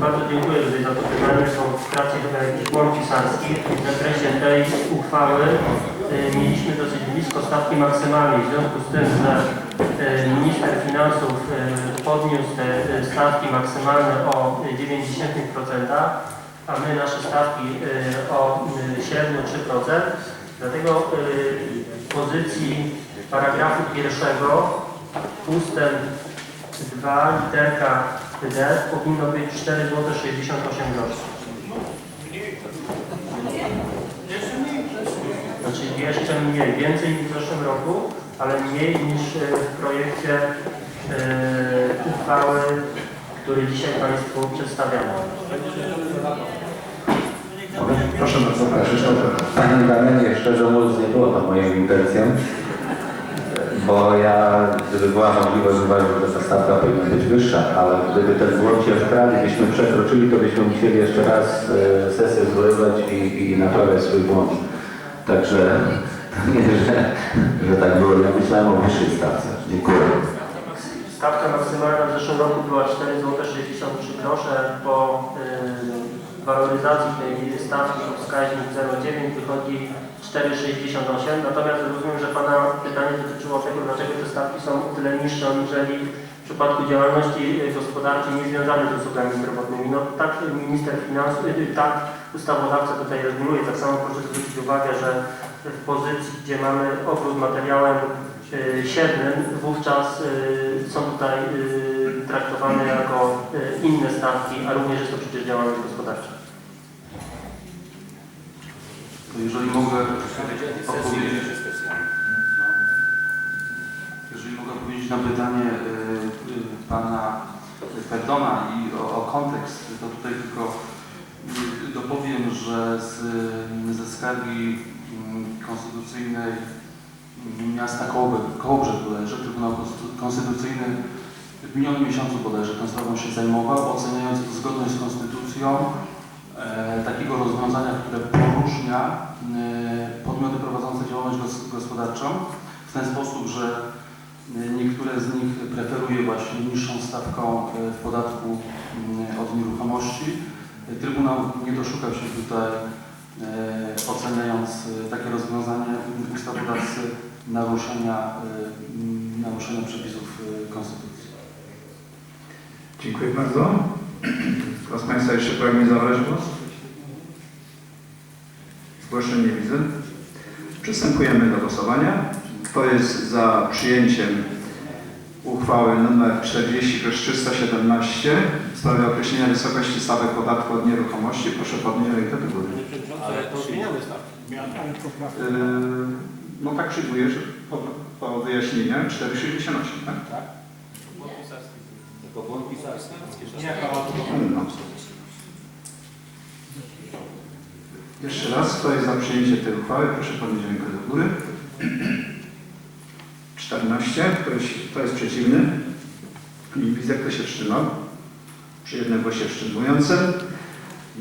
Bardzo dziękuję tutaj za to pytanie. Są w trakcie chyba jakichś łąk pisarskich. W zakresie tej uchwały y, mieliśmy dosyć blisko stawki maksymalnej. W związku z tym, że y, minister finansów y, podniósł te stawki maksymalne o 0,9%, a my nasze stawki o średnio 3%. Dlatego w pozycji paragrafu pierwszego ustęp 2 literka D powinno być 4,68 zł. Znaczy jeszcze mniej, więcej niż w zeszłym roku, ale mniej niż e, w projekcie e, uchwały, który dzisiaj Państwu przedstawiamy. Proszę bardzo, Krzysztof. Panie Damianie, szczerze mówiąc, nie było to moją intencją, bo ja, gdyby była możliwość, uważam, że ta stawka powinna być wyższa, ale gdyby ten błąd się wprawił, byśmy przekroczyli, to byśmy musieli jeszcze raz e, sesję zwoływać i, i naprawiać swój błąd. Także nie, że, że tak było. Ja myślałem o wyższej stawce. Dziękuję. Stawka maksymalna w zeszłym roku była 4,63 zł. Po y, waloryzacji tej stawki wskaźnik 0,9 wychodzi 4,68. Natomiast rozumiem, że Pana pytanie dotyczyło tego, dlaczego te stawki są o tyle niższe aniżeli w przypadku działalności y, gospodarczej niezwiązanej z usługami zdrowotnymi. No tak minister finansów, y, tak ustawodawca tutaj reguluje. Tak samo proszę zwrócić uwagę, że w pozycji, gdzie mamy obrót materiałem siewnym, wówczas są tutaj traktowane jako inne stawki, a również jest to przecież działalność gospodarcza. To jeżeli mogę odpowiedzieć, jeżeli mogę odpowiedzieć na pytanie y, y, pana Perdona i o, o kontekst, to tutaj tylko y, dopowiem, że z, ze skargi mm, konstytucyjnej mm, miasta Kołobrzeg, Kołobrzeg bodajże, Trybunał Konstytu- Konstytucyjny w minionym miesiącu bodajże tą sprawą się zajmował, oceniając zgodność z konstytucją. e, takiego rozwiązania, które poróżnia e, podmioty prowadzące działalność gos- gospodarczą w ten sposób, że e, niektóre z nich preferuje właśnie niższą stawką e, w podatku m, od nieruchomości. E, Trybunał nie doszukał się tutaj, e, oceniając e, takie rozwiązanie ustawodawcy naruszenia, e, naruszenia przepisów e, konstytucji. Dziękuję bardzo. Kto z Państwa jeszcze pragnie zabrać głos? Zgłoszeń nie widzę. Przystępujemy do głosowania. Kto jest za przyjęciem uchwały nr 40 317 w sprawie określenia wysokości stawek podatku od nieruchomości, proszę podnieść rękę do góry. Ale to zmieniamy stawki. Yy, no tak przyjmuję, że po, po wyjaśnieniach 4,68, tak? No. Jeszcze raz, kto jest za przyjęciem tej uchwały, proszę podnieść rękę do góry. 14. Kto jest, kto jest przeciwny? Nie widzę, kto się wstrzymał. Przy jednym głosie wstrzymującym.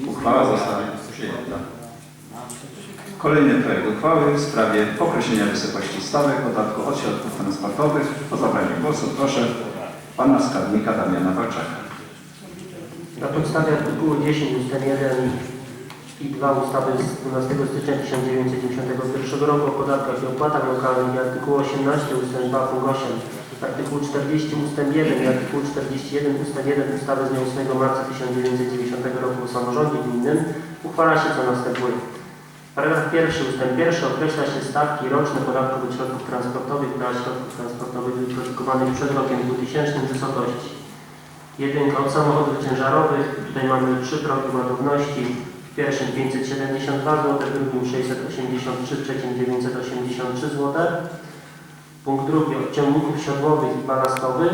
Uchwała została przyjęta. Kolejny projekt uchwały w sprawie określenia wysokości stawek podatku od środków transportowych. O zabranie głosu proszę pana skarbnika Damiana Walczaka. Na podstawie artykułu 10 ust. 1 i 2 ustawy z 12 stycznia 1991 roku o podatkach i opłatach lokalnych i artykułu 18 ust. 2 punkt 8, artykuł 40 ust. 1 i artykuł 41 ust. 1 ustawy z dnia 8 marca 1990 roku o samorządzie gminnym uchwala się co następuje. Paragraf pierwszy ustęp pierwszy określa się stawki roczne podatku od środków transportowych dla środków transportowych wyprodukowanych przed rokiem 2000 w wysokości Jedynka od samochodów ciężarowych. Tutaj mamy trzy progi ładowności. W pierwszym 572 zł, w drugim 683,983 zł. Punkt drugi od ciągników siodłowych i balastowych.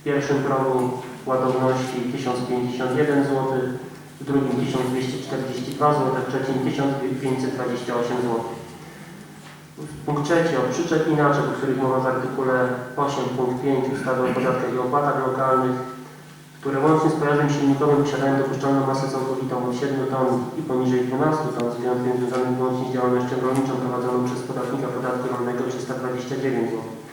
W pierwszym progu ładowności 1051 zł, w drugim 1242 zł, w trzecim 1528 zł. Punkt trzeci od przyczep i naczep, o których mowa w artykule 8 punkt 5 ustawy o podatkach i opłatach lokalnych, które łącznie z pojazdem silnikowym posiadają dopuszczalną masę całkowitą od 7 ton i poniżej 12 ton z wyjątkiem związanym z działalnością rolniczą prowadzoną przez podatnika podatku rolnego 329 zł.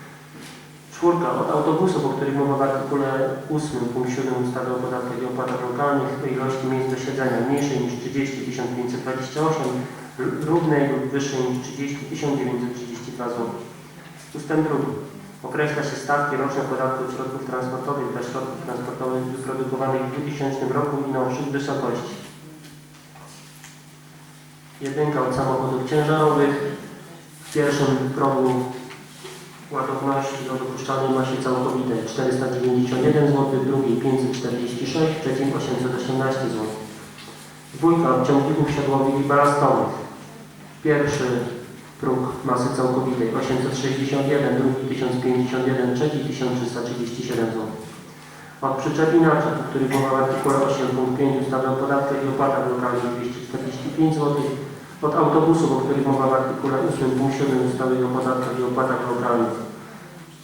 Czwórka. Od autobusów, o których mowa w artykule 8 punkt 7 ustawy o podatkach i opłatach lokalnych o ilości miejsc do siedzenia mniejszej niż 30 528, r- równej lub wyższej niż 30 932 zł. Ustęp drugi. Określa się stawki roczne podatku od środków transportowych dla środków transportowych wyprodukowanych w 2000 roku i na ich wysokości. Jedynka od samochodów ciężarowych. W pierwszym progu ładowności o dopuszczalnej masie całkowitej 491 zł, drugiej 546, w trzecim 818 zł. Dwójka od ciągników siodłowych i balastowych. Pierwszy próg masy całkowitej 861, drugi 1051, trzeci 1337 zł. Od przyczep i naczep, o których mowa w artykule 8 punkt 5 ustawy o podatkach i opłatach lokalnych 245 zł. Od autobusów, o których mowa w artykule 8 punkt 7 ustawy o podatkach i opłatach lokalnych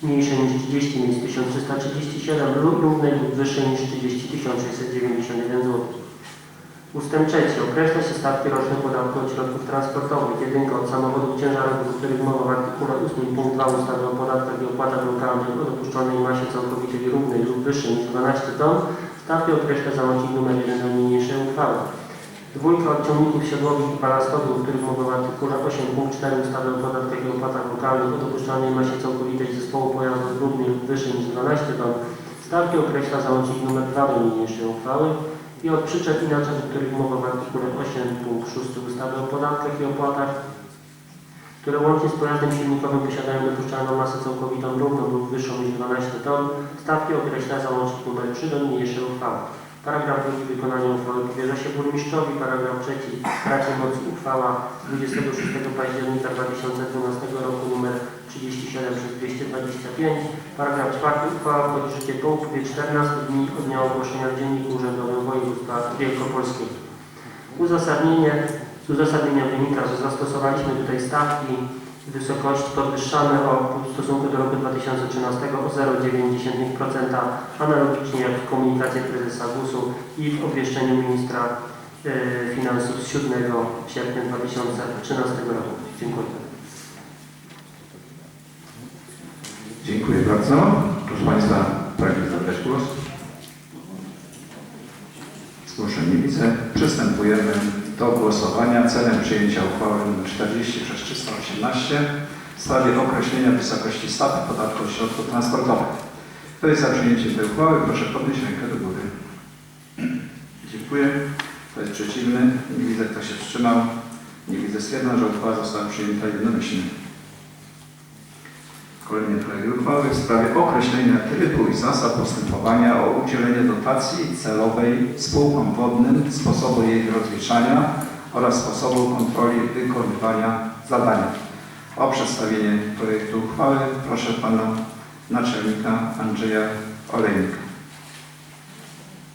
mniejsze niż 30 miejsc 1337 lub równej lub wyższej niż 30 691 zł. Ustęp trzeci. Określa się stawki roczne podatku od środków transportowych. Jedynka od samochodów ciężarowych, o których mowa w artykule 8 punkt 2 ustawy o podatkach i opłatach lokalnych o dopuszczalnej masie całkowitej równej lub wyższej niż 12 ton. Stawki określa załącznik nr 1 do niniejszej uchwały. Dwójka od ciągników siodłowych i balastowych, o których mowa w artykule 8 punkt 4 ustawy o podatkach i opłatach lokalnych o dopuszczalnej masie całkowitej zespołu pojazdów lub wyższej niż 12 ton. Stawki określa załącznik nr 2 do niniejszej uchwały i od przyczep i naczep, o których mowa w artykule 8 punkt 6 ustawy o podatkach i opłatach, które łącznie z pojazdem silnikowym posiadają dopuszczalną masę całkowitą równą lub wyższą niż 12 ton, stawki określa załącznik nr 3 do niniejszej uchwały. Paragraf drugi wykonanie uchwały powierza się burmistrzowi. Paragraf trzeci traci moc uchwała 26 października 2012 roku nr 37 przez 225. Paragraf czwarty uchwała wchodzi w życie po upływie 14 dni od dnia ogłoszenia w Dzienniku Urzędowym Województwa Wielkopolskiego. Uzasadnienie. Z uzasadnienia wynika, że zastosowaliśmy tutaj stawki wysokości podwyższane o, w stosunku do roku 2013 o 0,9%, analogicznie jak w komunikacie prezesa GUS-u i w obwieszczeniu ministra e, finansów z 7 sierpnia 2013 roku. Dziękuję. Dziękuję bardzo. Proszę Państwa, pragnie zabrać głos? Zgłoszeń nie widzę. Przystępujemy do głosowania celem przyjęcia uchwały nr 40 przez 318 w sprawie określenia wysokości stawki podatku od środków transportowych. Kto jest za przyjęciem tej uchwały? Proszę podnieść rękę do góry. Dziękuję. Kto jest przeciwny? Nie widzę, kto się wstrzymał. Nie widzę. Stwierdzam, że uchwała została przyjęta jednomyślnie. Kolejny projekt uchwały w sprawie określenia trybu i zasad postępowania o udzielenie dotacji celowej spółkom wodnym, sposobu jej rozliczania oraz sposobu kontroli wykonywania zadania. O przedstawienie projektu uchwały proszę Pana Naczelnika Andrzeja Olejnika.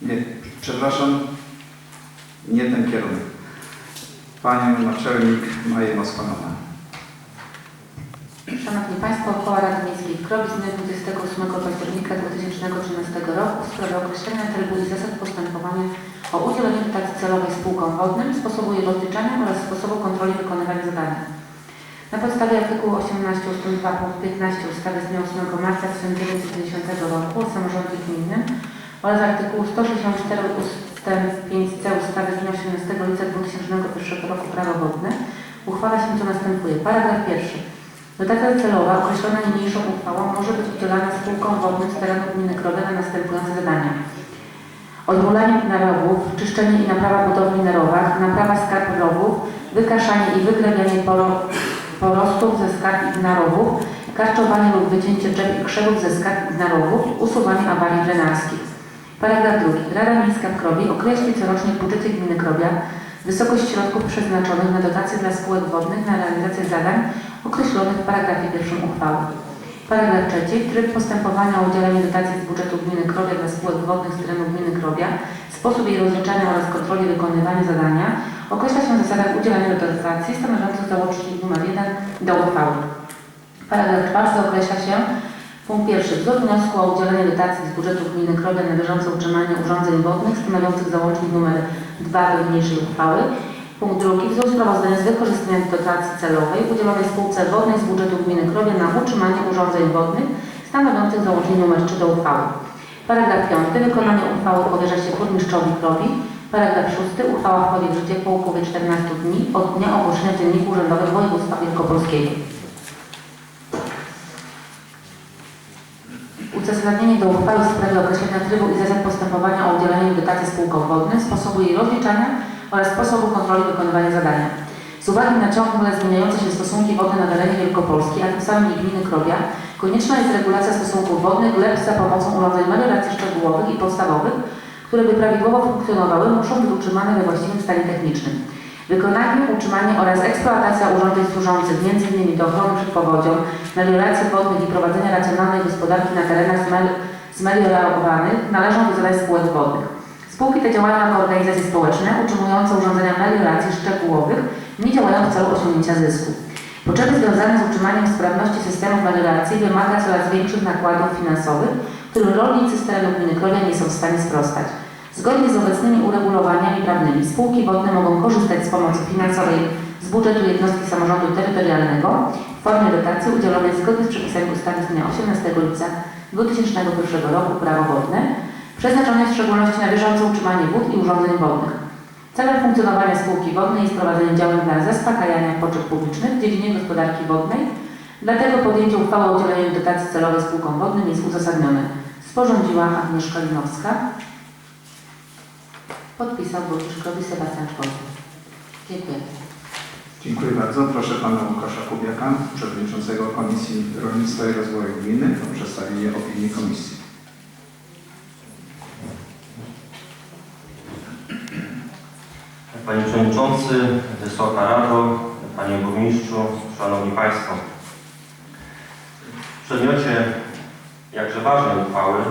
Nie, przepraszam, nie ten kierunek. Panią Naczelnik Maję Moskalowa. Szanowni Państwo, uchwała Rady Miejskiej w Krowie z dnia 28 października 2013 roku w sprawie określenia trybu i zasad postępowania o udzielenie dotacji celowej spółkom wodnym, sposobu jej rozliczania oraz sposobu kontroli wykonywania zadania. Na podstawie artykułu 18 ust. 2 punkt 15 ustawy z dnia 8 marca 1990 roku o samorządzie gminnym oraz artykułu 164 ust. 5c ustawy z dnia 18 lipca 2001 roku Prawo wodne uchwala się co następuje. Paragraf pierwszy. Dotacja celowa określona niniejszą uchwałą może być udzielana spółkom wodnym z terenu gminy Krowy na następujące zadania. Odmulanie narowów, czyszczenie i naprawa budowli na rowach, naprawa skarb rowów, wykaszanie i wyglebianie poro- porostów ze skarb i narowów, karczowanie lub wycięcie drzew i krzewów ze skarb i narowów, usuwanie awarii drenarskich. Paragraf drugi. Rada Miejska w Krowie określi corocznie w budżecie gminy Krowia wysokość środków przeznaczonych na dotacje dla spółek wodnych na realizację zadań określonych w paragrafie pierwszym uchwały. Paragraf trzeci. Tryb postępowania o udzielenie dotacji z budżetu gminy Krowia dla spółek wodnych z terenu gminy Krowia, sposób jej rozliczania oraz kontroli wykonywania zadania określa się w zasadach udzielania dotacji stanowiących załącznik nr 1 do uchwały. Paragraf czwarty określa się Punkt pierwszy. Wzór wniosku o udzielenie dotacji z budżetu gminy Krowia na bieżące utrzymanie urządzeń wodnych stanowiących załącznik nr 2 do niniejszej uchwały. Punkt drugi. Wzór sprawozdania z wykorzystania dotacji celowej udzielonej spółce wodnej z budżetu gminy Krowia na utrzymanie urządzeń wodnych stanowiących załącznik nr 3 do uchwały. Paragraf 5. Wykonanie uchwały powierza się burmistrzowi Krowi. Paragraf 6. Uchwała wchodzi w życie po upływie 14 dni od dnia ogłoszenia w Dzienniku Urzędowym Województwa Wielkopolskiego. Uzasadnienie do uchwały w sprawie określenia trybu i zasad postępowania o udzieleniu dotacji spółkom wodnym, sposobu jej rozliczania oraz sposobu kontroli wykonywania zadania. Z uwagi na ciągle zmieniające się stosunki wodne na terenie Wielkopolski, a tym samym i gminy Krowia, konieczna jest regulacja stosunków wodnych lepsz za pomocą urządzeń melioracji szczegółowych i podstawowych, które by prawidłowo funkcjonowały, muszą być utrzymane we właściwym stanie technicznym. Wykonanie, utrzymanie oraz eksploatacja urządzeń służących m.in. do ochrony przed powodzią, melioracji wodnych i prowadzenia racjonalnej gospodarki na terenach zmel- zmeliorowanych należą do zadań spółek wodnych. Spółki te działają jako organizacje społeczne utrzymujące urządzenia melioracji szczegółowych, nie działają w celu osiągnięcia zysku. Potrzeby związane z utrzymaniem sprawności systemów melioracji wymaga coraz większych nakładów finansowych, którym rolnicy z terenu gminy Krowia nie są w stanie sprostać. Zgodnie z obecnymi uregulowaniami prawnymi spółki wodne mogą korzystać z pomocy finansowej z budżetu jednostki samorządu terytorialnego w formie dotacji udzielonej zgodnie z przepisami ustawy z dnia 18 lipca 2001 roku Prawo wodne, przeznaczonej w szczególności na bieżące utrzymanie wód i urządzeń wodnych. Celem funkcjonowania spółki wodnej jest prowadzenie działań dla zaspokajania potrzeb publicznych w dziedzinie gospodarki wodnej, dlatego podjęcie uchwały o udzieleniu dotacji celowej spółkom wodnym jest uzasadnione. Sporządziła Agnieszka Linowska. Podpisał Krowi Sebastian Czkowski. Dziękuję. Dziękuję bardzo. Proszę pana Łukasza Kubiaka, przewodniczącego Komisji Rolnictwa i Rozwoju Gminy o przedstawienie opinii komisji. Panie Przewodniczący, Wysoka Rado, Panie Burmistrzu, Szanowni Państwo. W przedmiocie jakże ważnej uchwały, y,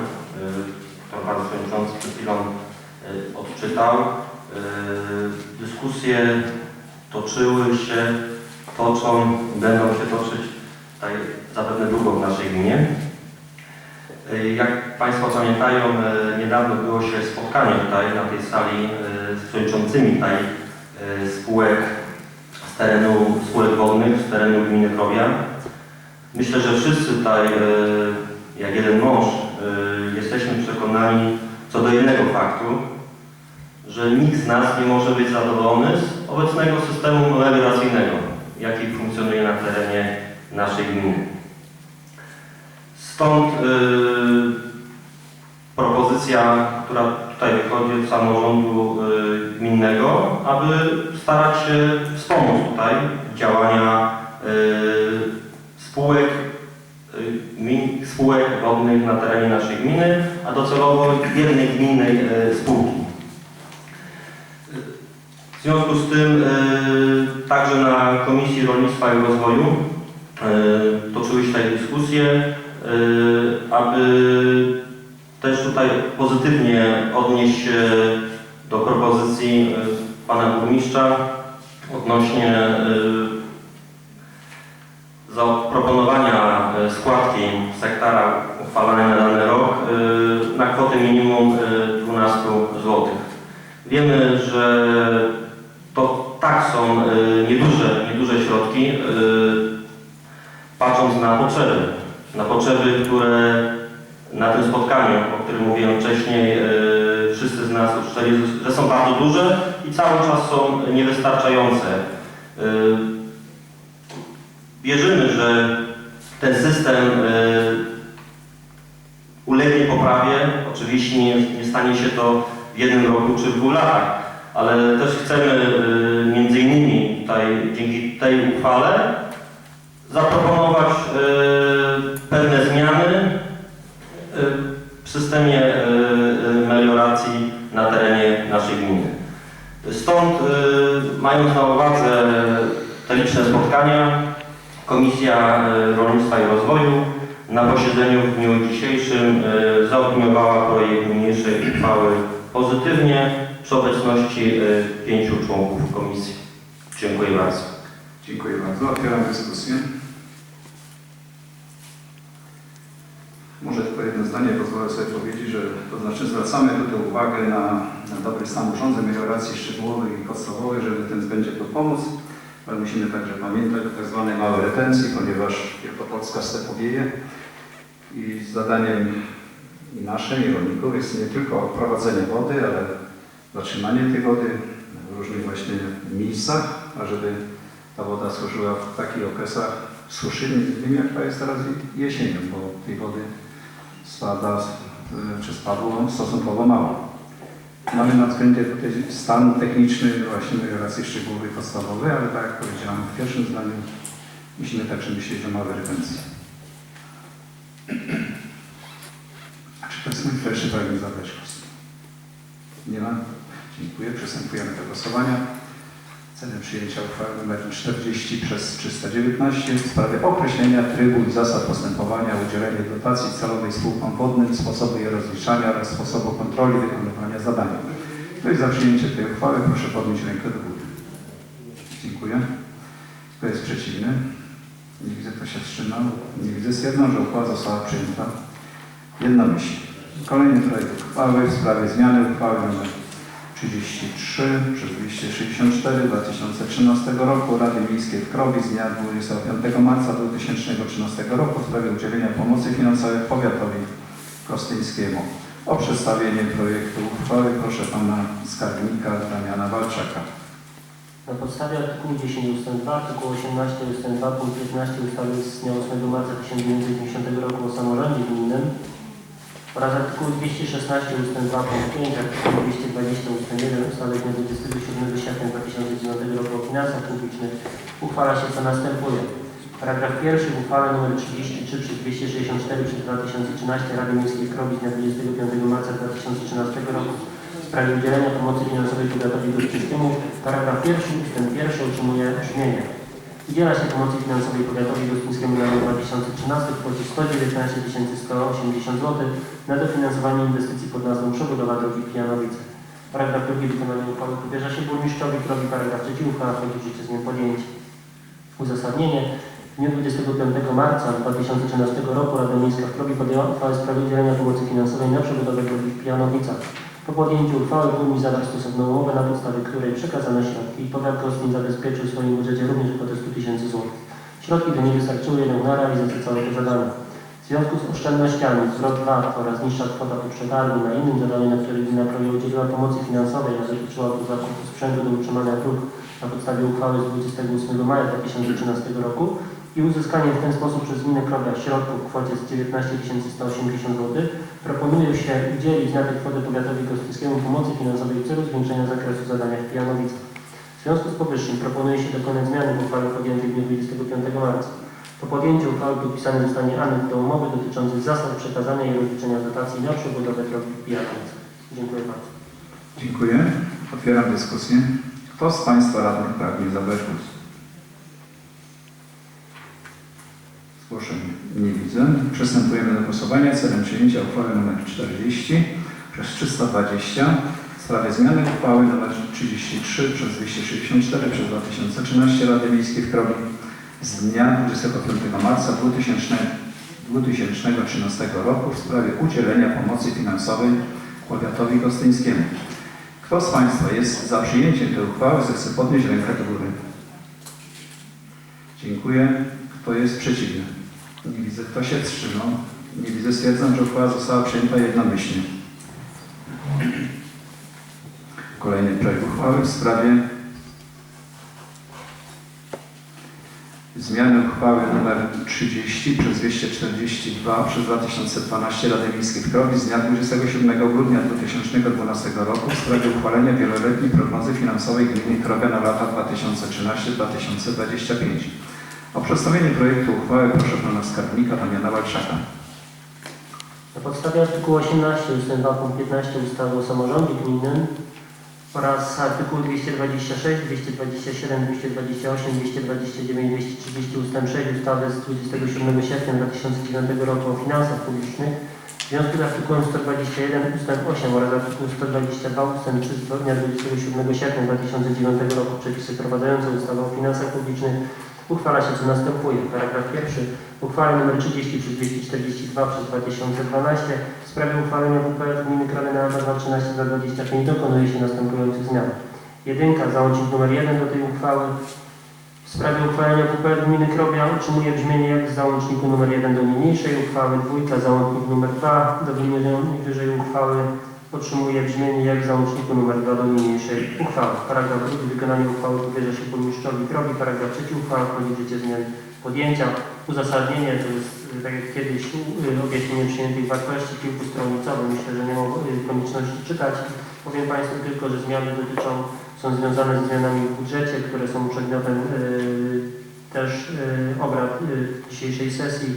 którą Pan Przewodniczący przed chwilą y, odczytał, y, dyskusje toczyły się, toczą, będą się toczyć tutaj zapewne długo w naszej gminie. Jak Państwo pamiętają, niedawno było się spotkanie tutaj na tej sali z przewodniczącymi tutaj y, spółek z terenu spółek wodnych, z terenu gminy Krowia. Myślę, że wszyscy tutaj, y, jak jeden mąż, y, jesteśmy przekonani co do jednego faktu, że nikt z nas nie może być zadowolony z obecnego systemu melioracyjnego, jaki funkcjonuje na terenie naszej gminy. Stąd propozycja, która tutaj wychodzi od samorządu y, gminnego, aby starać się wspomóc tutaj działania y, spółek, y, spółek wodnych na terenie naszej gminy, a docelowo jednej gminnej spółki. W związku z tym także na Komisji Rolnictwa i Rozwoju toczyły się tutaj dyskusje, aby też tutaj pozytywnie odnieść się do propozycji y, Pana Burmistrza odnośnie y, zaproponowania składki z hektara uchwalanej na dany rok na kwotę minimum y, 12 zł. Wiemy, że to tak są nieduże, nieduże środki, patrząc na potrzeby, na potrzeby, które na tym spotkaniu, o którym mówiłem wcześniej, y, wszyscy z nas uczcieli, że są bardzo duże i cały czas są niewystarczające. Y, Wierzymy, że ten system y, ulegnie poprawie. Oczywiście nie, nie stanie się to w jednym roku czy w dwóch latach, ale też chcemy między innymi tutaj dzięki tej uchwale zaproponować pewne zmiany w systemie y, y, melioracji na terenie naszej gminy. Stąd, y, mając na uwadze te liczne spotkania, Komisja Rolnictwa i Rozwoju na posiedzeniu w dniu dzisiejszym zaopiniowała projekt niniejszej uchwały pozytywnie przy obecności pięciu członków komisji. Dziękuję bardzo. Dziękuję bardzo. Otwieram dyskusję. Może tylko jedno zdanie pozwolę sobie powiedzieć, że to znaczy zwracamy tutaj uwagę na, na dobry stan urządzeń melioracji szczegółowych i podstawowych, żeby ten względzie tu pomóc, ale musimy także pamiętać o tak zwanej małej retencji, ponieważ Wielkopolska stepowieje I zadaniem i naszym, i rolników jest nie tylko prowadzenie wody, ale zatrzymanie tej wody w różnych właśnie miejscach, ażeby ta woda służyła w takich okresach suszy, między innymi jak to jest teraz jesienią, bo tej wody spada czy spadło stosunkowo mało. Mamy na względzie tutaj stan techniczny właśnie melioracji szczegółowej podstawowej, ale tak jak powiedziałem w pierwszym zdaniu, musimy także myśleć o małej retencji. Czy to jest pierwszy pragnę zabrać głos? Nie ma? Dziękuję. Przystępujemy do głosowania. Celem przyjęcia uchwały nr 40 przez 319 w sprawie określenia trybu i zasad postępowania, udzielenia dotacji celowej spółkom wodnym, sposobu jej rozliczania oraz sposobu kontroli wykonywania zadania. Kto jest za przyjęcie tej uchwały, proszę podnieść rękę do góry. Dziękuję. Kto jest przeciwny? Nie widzę, kto się wstrzymał. Nie widzę. Stwierdzam, że uchwała została przyjęta jednomyślnie. Kolejny projekt uchwały w sprawie zmiany uchwały nr 33 przez 264 2013 roku Rady Miejskiej w Krowi z dnia 25 marca 2013 roku w sprawie udzielenia pomocy finansowej powiatowi kostyńskiemu. O przedstawienie projektu uchwały proszę pana skarbnika Damiana Walczaka. Na podstawie artykułu 10 ust. 2, artykułu 18 ust. 2, punkt 15 ustawy z dnia 8 marca 1990 roku o samorządzie gminnym oraz artykułu 216 ust. 2, punkt 5, artykułu 220 ust. 1 ustawy z dnia 27 sierpnia 2009 roku o finansach publicznych uchwala się co następuje. Paragraf pierwszy w uchwale nr 33 przez 264 przez 2013 Rady Miejskiej z dnia 25 marca 2013 roku w sprawie udzielenia pomocy finansowej powiatowi gościńskiemu. Paragraf pierwszy ustęp pierwszy otrzymuje brzmienie. Udziela się pomocy finansowej powiatowi gościńskiemu na rok 2013 w kwocie 119 180 zł na dofinansowanie inwestycji pod nazwą przebudowa drogi Pijanowice. Paragraf drugi wykonanie uchwały powierza się burmistrzowi Krowi. Paragraf trzeci uchwała wchodzi w życie z dniem podjęcia. Uzasadnienie. W dniu 25 marca 2013 roku Rada Miejska w Krowi podjęła uchwałę w sprawie udzielenia pomocy finansowej na przebudowę drogi w Pijanowicach. Po podjęciu uchwały burmistrz zawarł stosowną umowę, na podstawie której przekazano środki i powiat Gostyń zabezpieczył w swoim budżecie również kwotę 100 tysięcy złotych. Środki te nie wystarczyły jednak na realizację całego zadania. W związku z oszczędnościami zwrot VAT oraz niższa kwota po przetargu na innym zadaniu, na którym gmina Krowie udzieliła pomocy finansowej, a dotyczyła to zakupu sprzętu do utrzymania dróg na podstawie uchwały z 28 maja 2013 roku i uzyskanie w ten sposób przez gminę Krowia środków w kwocie z 19 180 zł, proponuje się udzielić na tej kwotę powiatowi gostyńskiemu pomocy finansowej w celu zwiększenia zakresu zadania w Pijanowicach. W związku z powyższym proponuje się dokonać zmiany w uchwale podjętej w dniu 25 marca. Po podjęciu uchwały podpisany zostanie aneks do umowy dotyczący zasad przekazania i rozliczenia dotacji na przebudowę drogi Pijanowicach. Dziękuję bardzo. Dziękuję. Otwieram dyskusję. Kto z Państwa radnych pragnie zabrać głos? Zgłoszeń nie widzę. Przystępujemy do głosowania celem przyjęcia uchwały nr 40 przez 320 w sprawie zmiany uchwały nr 33 przez 264 przez 2013 Rady Miejskiej w Krowi z dnia 25 marca 2000, 2013 roku w sprawie udzielenia pomocy finansowej powiatowi gostyńskiemu. Kto z Państwa jest za przyjęciem tej uchwały, zechce podnieść rękę do góry. Dziękuję. Kto jest przeciwny? Nie widzę. Kto się wstrzymał? Nie widzę. Stwierdzam, że uchwała została przyjęta jednomyślnie. Kolejny projekt uchwały w sprawie zmiany uchwały nr 30 przez 242 przez 2012 Rady Miejskiej w Krowi z dnia 27 grudnia 2012 roku w sprawie uchwalenia wieloletniej prognozy finansowej gminy Krowia na lata 2013-2025. O przedstawienie projektu uchwały proszę pana skarbnika Damiana Walczaka. Na podstawie artykułu 18 ust. 2 punkt 15 ustawy o samorządzie gminnym oraz artykułu 226, 227, 228, 229, 230 ust. 6 ustawy z 27 sierpnia 2009 roku o finansach publicznych w związku z artykułem 121 ust. 8 oraz artykuł 122 ust. 3 z dnia 27 sierpnia 2009 roku przepisy wprowadzające ustawę o finansach publicznych uchwala się co następuje. Paragraf pierwszy. Uchwała nr 30 przez 242 przez 2012 w sprawie uchwalenia WPF gminy Krawy na lata 2013-2025 dokonuje się następujących zmian. Jedynka, załącznik nr 1 do tej uchwały. W sprawie uchwalenia WPR Gminy Krobia otrzymuje brzmienie jak w załączniku nr 1 do niniejszej uchwały, dwójka załącznik nr 2 do wymienionej wyżej uchwały otrzymuje brzmienie jak w załączniku nr 2 do niniejszej uchwały. Paragraf wykonanie uchwały powierza się burmistrzowi Krobi. Paragraf trzeci uchwała wchodzi w życie z dniem podjęcia. Uzasadnienie to jest y, tak jak kiedyś y, objaśnienie przyjętych wartości kilkustronicowe. Myślę, że nie ma y, konieczności czytać. Powiem Państwu tylko, że zmiany dotyczą, są związane z zmianami w budżecie, które są przedmiotem też y, obrad y, dzisiejszej sesji,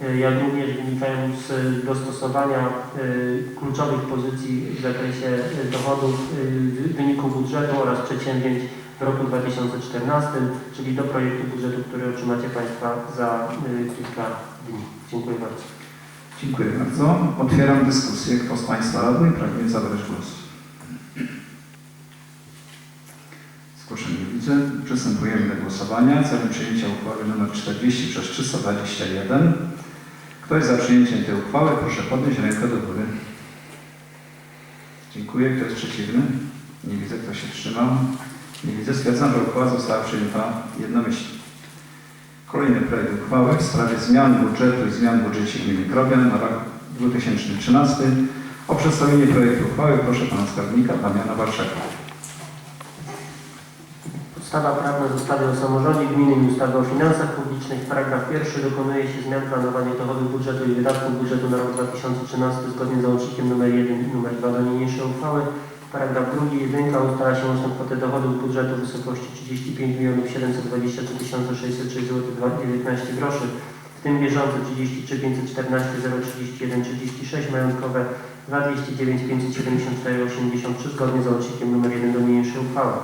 jak również wynikają z dostosowania y, kluczowych pozycji w zakresie y, dochodów, y, wyniku budżetu oraz przedsięwzięć w roku 2014, czyli do projektu budżetu, który otrzymacie Państwa za kilka dni. Dziękuję bardzo. Dziękuję bardzo. Otwieram dyskusję. Kto z Państwa radnych pragnie zabrać głos? Zgłoszeń nie widzę. Przystępujemy do głosowania. Celem przyjęcia uchwały nr 40 przez 321. Kto jest za przyjęciem tej uchwały, proszę podnieść rękę do góry. Dziękuję. Kto jest przeciwny? Nie widzę. Kto się wstrzymał? Nie widzę. Stwierdzam, że uchwała została przyjęta jednomyślnie. Kolejny projekt uchwały w sprawie zmian budżetu i zmian w budżecie gminy na rok 2013. O przedstawienie projektu uchwały proszę pana skarbnika Damiana Warszaka. Podstawa prawna z ustawy o samorządzie gminy i ustawy o finansach publicznych. Paragraf pierwszy dokonuje się zmian planowania dochodów budżetu i wydatków budżetu na rok 2013 zgodnie z załącznikiem nr 1 i nr 2 do niniejszej uchwały. Paragraf drugi. Jedynka ustala się łączną kwotę dochodów budżetu w wysokości 35 723 606 zł 19 groszy, w tym bieżące 33 514 031 36 majątkowe 2209 574 83 zgodnie z załącznikiem nr 1 do niniejszej uchwały.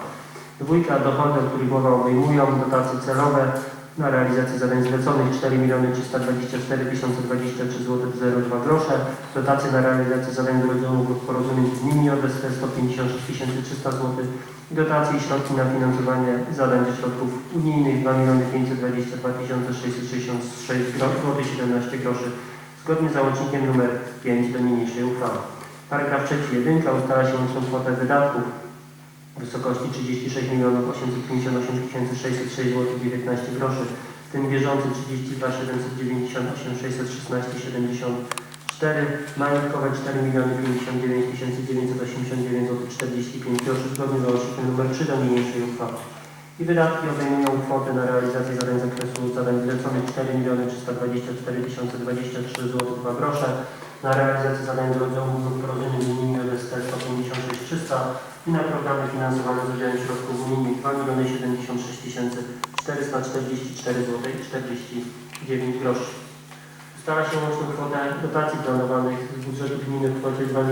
Dwójka dochody, o których mowa obejmują dotacje celowe. Na realizację zadań zleconych 4 324 023 zł 02 grosze, dotacje na realizację zadań zleconych lub porozumień z nimi ODST 156 300 zł i dotacje i środki na finansowanie zadań ze środków unijnych 2 522 666 zł 17 groszy. Zgodnie z załącznikiem nr 5 do niniejszej uchwały. Paragraf trzeci. Jedynka ustala się łączną kwotę wydatków w wysokości 36 858 606 zł 19 groszy, w tym bieżący 32 798 616 74, majątkowe 4 59 989 zł 45 groszy zgodnie z załącznikiem nr 3 do niniejszej uchwały. I wydatki obejmują kwotę na realizację zadań z zakresu zadań zleconych 4 324 023 zł 2 grosze, na realizację zadań zleconych lub porozumień z ODST 156 300 i na programy finansowane z udziałem środków unijnych 2 076 444 zł 49 groszy. Stara się łączną kwotę dotacji planowanych z budżetu gminy w kwocie 2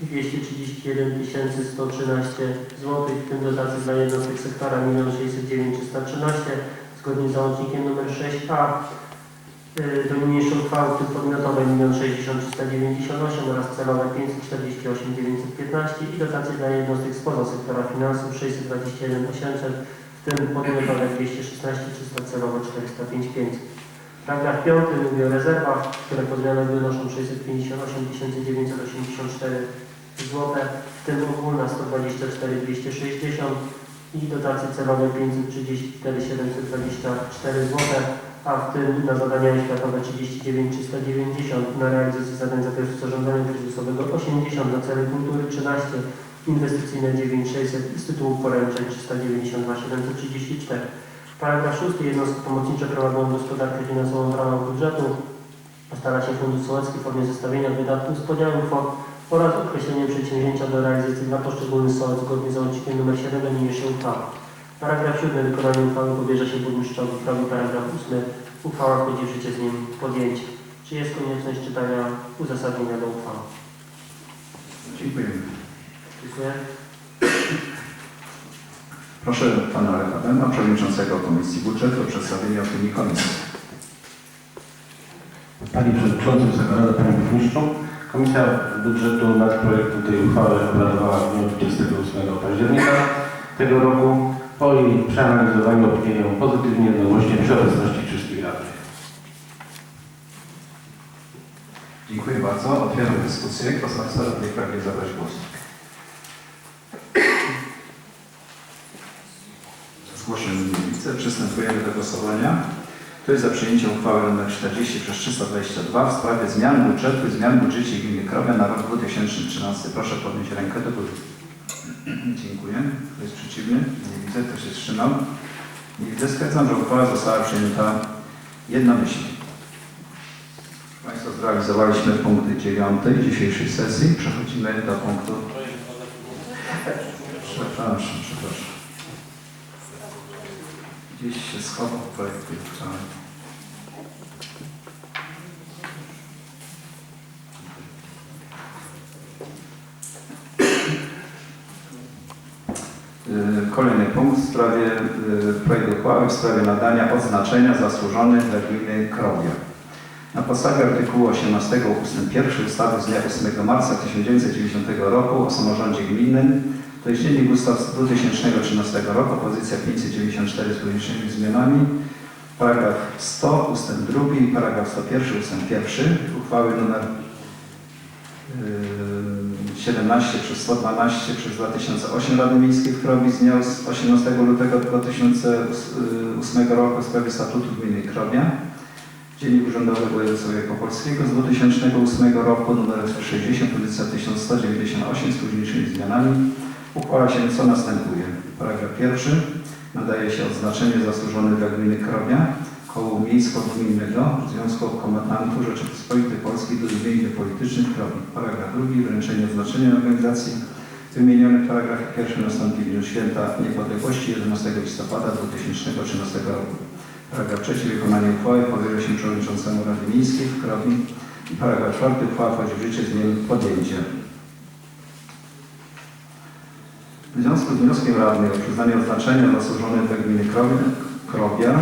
231 113 zł, w tym dotacji dla jednostek sektora 1 609 313 zgodnie z załącznikiem nr 6a y, do niniejszej uchwały, w tym podmiotowe 1 60 398 oraz celowe 548 915 i dotacje dla jednostek spoza sektora finansów 621 800, w tym podmiotowe 216 300, celowe 405 500. Paragraf 5 mówi o rezerwach, które po zmianach wynoszą 658 984 zł, w tym ogólna 124 260 i dotacje celowe 534 724 zł, a w tym na zadania oświatowe 39 390, na realizację zadań z zakresu zarządzania kryzysowego 80, na cele kultury 13, inwestycyjne 9600 i z tytułu poręczeń 392 734. Paragraf 6. Jednostki pomocnicze prowadzą gospodarkę finansową w ramach budżetu. Stara się Fundusz Sołecki w formie zestawienia wydatków z podziałem kwot oraz określeniem przedsięwzięcia do realizacji dla poszczególnych sołec zgodnie z załącznikiem nr 7 do niniejszej uchwały. Paragraf 7. Wykonanie uchwały powierza się burmistrzowi. Prawo paragraf 8. Uchwała wchodzi w życie z nim podjęcie. Czy jest konieczność czytania uzasadnienia do uchwały? Dziękujemy. Dziękuję. Proszę pana Adama, przewodniczącego Komisji Budżetu o przedstawienie opinii komisji. Panie Przewodniczący, Wysoka Rada, Panie Burmistrzu. Komisja Budżetu nad projektem tej uchwały obradowała w dniu 28 października tego roku. Po jej przeanalizowaniu opiniuję pozytywnie jednogłośnie przy obecności wszystkich radnych. Dziękuję bardzo. Otwieram dyskusję. Kto z Państwa radnych pragnie zabrać głos? Zgłoszeń nie widzę. Przystępujemy do głosowania. Kto jest za przyjęciem uchwały nr 40 przez 322 w sprawie zmian budżetu i zmian w budżecie gminy Krowia na rok 2013? Proszę podnieść rękę do góry. Dziękuję. Kto jest przeciwny? Nie widzę. Kto się wstrzymał? Nie widzę. Stwierdzam, że uchwała została przyjęta jednomyślnie. Proszę Państwa, zrealizowaliśmy punkty 9 dzisiejszej sesji. Przechodzimy do punktu... Przepraszam, przepraszam. Gdzieś się schował projekt uchwały. Kolejny punkt w sprawie y, projektu uchwały w sprawie nadania odznaczenia zasłużony dla gminy Krowia. Na podstawie artykułu 18 ust. 1 ustawy z dnia 8 marca 1990 roku o samorządzie gminnym, to jest Dziennik Ustaw z 2013 roku, pozycja 594 z koniecznymi zmianami, paragraf 100 ust. 2 i paragraf 101 ust. 1 uchwały nr y, 17 przez 112 przez 2008 Rady Miejskiej w Krowi z dnia 18 lutego 2008 roku w sprawie statutu gminy Krowia. Dziennik Urzędowy Województwa Wielkopolskiego z 2008 roku nr 60 pozycja 1198 z późniejszymi zmianami. Uchwala się co następuje. Paragraf pierwszy. Nadaje się odznaczenie zasłużone dla gminy Krowia kołu miejsko-gminnego Związku Kombatantów Rzeczypospolitej Polskiej do więźniów politycznych Krowi. Paragraf drugi. Wręczenie odznaczenia organizacji wymienionych w paragrafie pierwszym nastąpi w dniu święta niepodległości 11 listopada 2013 roku. Paragraf trzeci. Wykonanie uchwały powierza się przewodniczącemu Rady Miejskiej w Krowi. Paragraf czwarty. Uchwała wchodzi w życie z dniem podjęcia. W związku z wnioskiem radnych o przyznanie oznaczenia zasłużone dla gminy Krowia, Krowia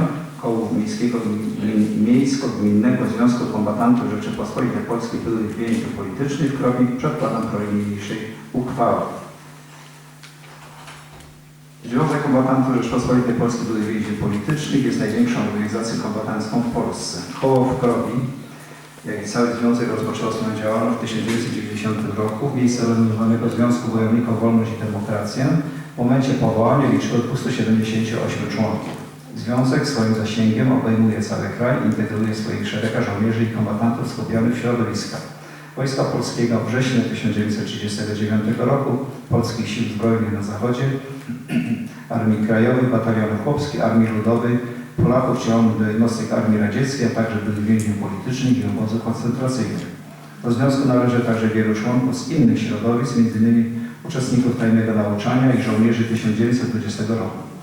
kołu miejskiego, gmin- miejsko-gminnego Związku Kombatantów Rzeczypospolitej Polskiej byłych więźniów politycznych w Krowi przedkładam projekt niniejszej uchwały. Związek Kombatantów Rzeczypospolitej Polskiej byłych więźniów politycznych jest największą organizacją kombatancką w Polsce. Koło w Krowi jak i cały związek rozpoczął swoją działalność w 1990 roku w miejscu renomowanego Związku Wojowników Wolność i Demokracja. W momencie powołania liczyło 278 członków. Związek swoim zasięgiem obejmuje cały kraj i integruje w swoich szeregach żołnierzy i kombatantów skupionych w środowiskach Wojska Polskiego września 1939 roku, Polskich Sił Zbrojnych na Zachodzie, Armii Krajowej, Batalionu Chłopskiej, Armii Ludowej, Polaków działanych do jednostek Armii Radzieckiej, a także byłych więźniów politycznych i obozów koncentracyjnych. Do związku należy także wielu członków z innych środowisk, m.in. uczestników tajnego nauczania i żołnierzy 1920 roku.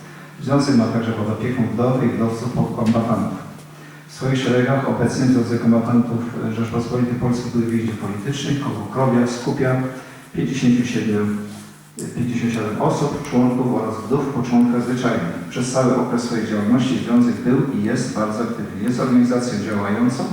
Związek ma także pod opieką wdowy i wdowców kombatantów. W swoich szeregach obecnie Związek Kombatantów Rzeczpospolitej Polskiej byłych więźniów politycznych, koło Krowia skupia 57 57 osób, członków oraz wdów po członkach zwyczajnych. Przez cały okres swojej działalności Związek był i jest bardzo aktywny. Jest organizacją działającą